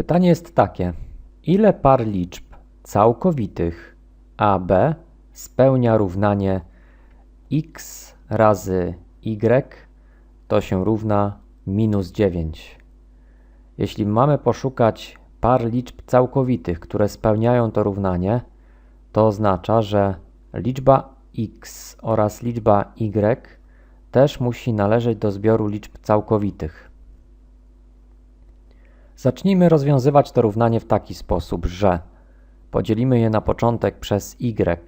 Pytanie jest takie: ile par liczb całkowitych AB spełnia równanie x razy y to się równa minus 9? Jeśli mamy poszukać par liczb całkowitych, które spełniają to równanie, to oznacza, że liczba x oraz liczba y też musi należeć do zbioru liczb całkowitych. Zacznijmy rozwiązywać to równanie w taki sposób, że podzielimy je na początek przez y.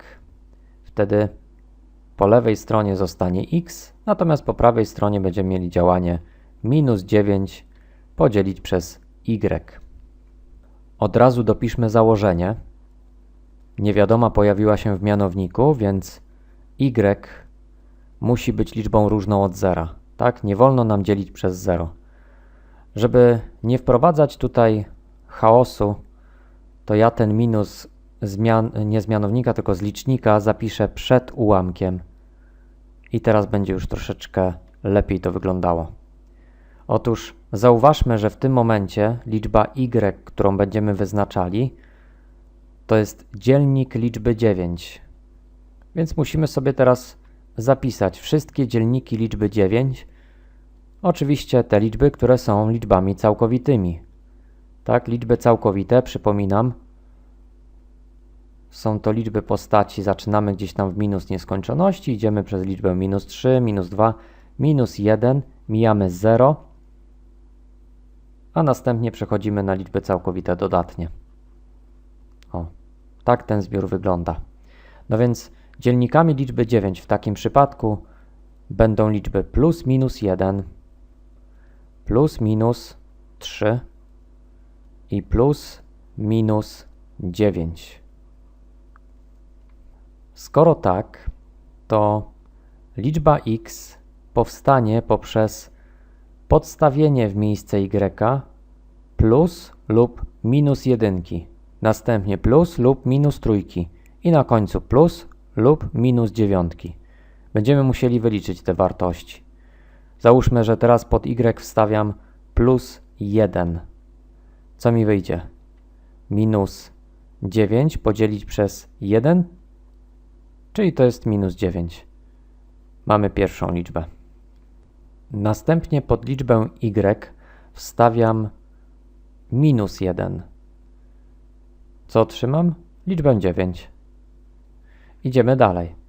Wtedy po lewej stronie zostanie x, natomiast po prawej stronie będziemy mieli działanie minus 9 podzielić przez y. Od razu dopiszmy założenie. Niewiadoma pojawiła się w mianowniku, więc y musi być liczbą różną od zera. Tak? Nie wolno nam dzielić przez 0. Żeby nie wprowadzać tutaj chaosu, to ja ten minus zmian, nie z mianownika, tylko z licznika zapiszę przed ułamkiem. I teraz będzie już troszeczkę lepiej to wyglądało. Otóż zauważmy, że w tym momencie liczba y, którą będziemy wyznaczali, to jest dzielnik liczby 9. Więc musimy sobie teraz zapisać wszystkie dzielniki liczby 9, oczywiście te liczby, które są liczbami całkowitymi. Tak, liczby całkowite, przypominam, są to liczby postaci, zaczynamy gdzieś tam w minus nieskończoności, idziemy przez liczbę minus 3, minus 2, minus 1, mijamy 0, a następnie przechodzimy na liczby całkowite dodatnie. O, tak ten zbiór wygląda. No więc dzielnikami liczby 9 w takim przypadku będą liczby plus minus 1, plus minus 3 i plus minus 9. Skoro tak, to liczba x powstanie poprzez podstawienie w miejsce y plus lub minus jedynki, następnie plus lub minus trójki i na końcu plus lub minus dziewiątki. Będziemy musieli wyliczyć te wartości. Załóżmy, że teraz pod y wstawiam plus 1. Co mi wyjdzie? Minus 9 podzielić przez 1, czyli to jest minus 9. Mamy pierwszą liczbę. Następnie pod liczbę y wstawiam minus 1. Co otrzymam? Liczbę 9. Idziemy dalej.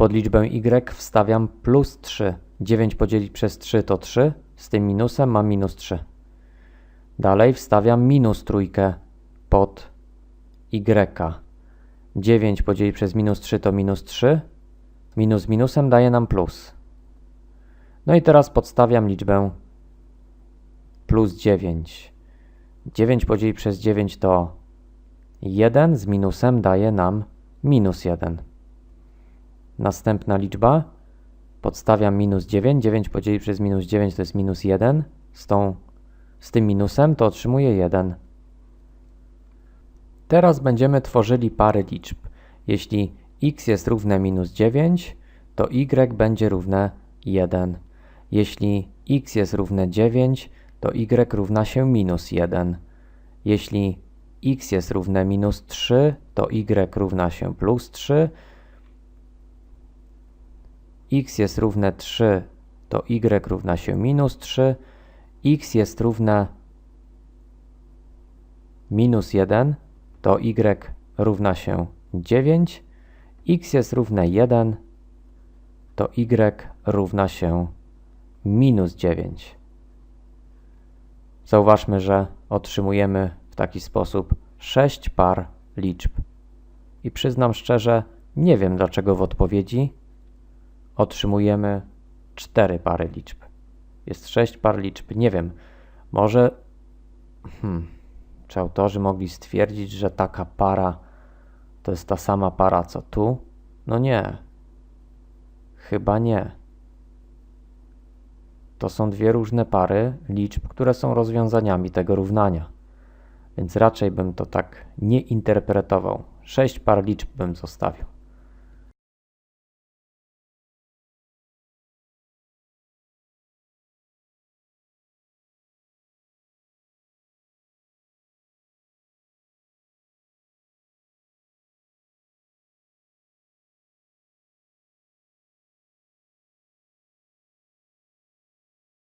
Pod liczbę y wstawiam plus 3. 9 podzielić przez 3 to 3. Z tym minusem mam minus 3. Dalej wstawiam minus trójkę pod y. 9 podzielić przez minus 3 to minus 3. Minus minusem daje nam plus. No i teraz podstawiam liczbę plus 9. 9 podzielić przez 9 to 1, z minusem daje nam minus 1. Następna liczba, podstawiam minus 9, 9 podzielić przez minus 9 to jest minus 1, z, tą, z tym minusem to otrzymuję 1. Teraz będziemy tworzyli pary liczb. Jeśli x jest równe minus 9, to y będzie równe 1. Jeśli x jest równe 9, to y równa się minus 1. Jeśli x jest równe minus 3, to y równa się plus 3. x jest równe 3, to y równa się minus 3. x jest równe minus 1, to y równa się 9. x jest równe 1, to y równa się minus 9. Zauważmy, że otrzymujemy w taki sposób 6 par liczb. I przyznam szczerze, nie wiem dlaczego w odpowiedzi otrzymujemy 4 pary liczb. Jest 6 par liczb. Nie wiem, może hmm, czy autorzy mogli stwierdzić, że taka para to jest ta sama para co tu? No nie. Chyba nie. To są dwie różne pary liczb, które są rozwiązaniami tego równania. Więc raczej bym to tak nie interpretował. Sześć par liczb bym zostawił.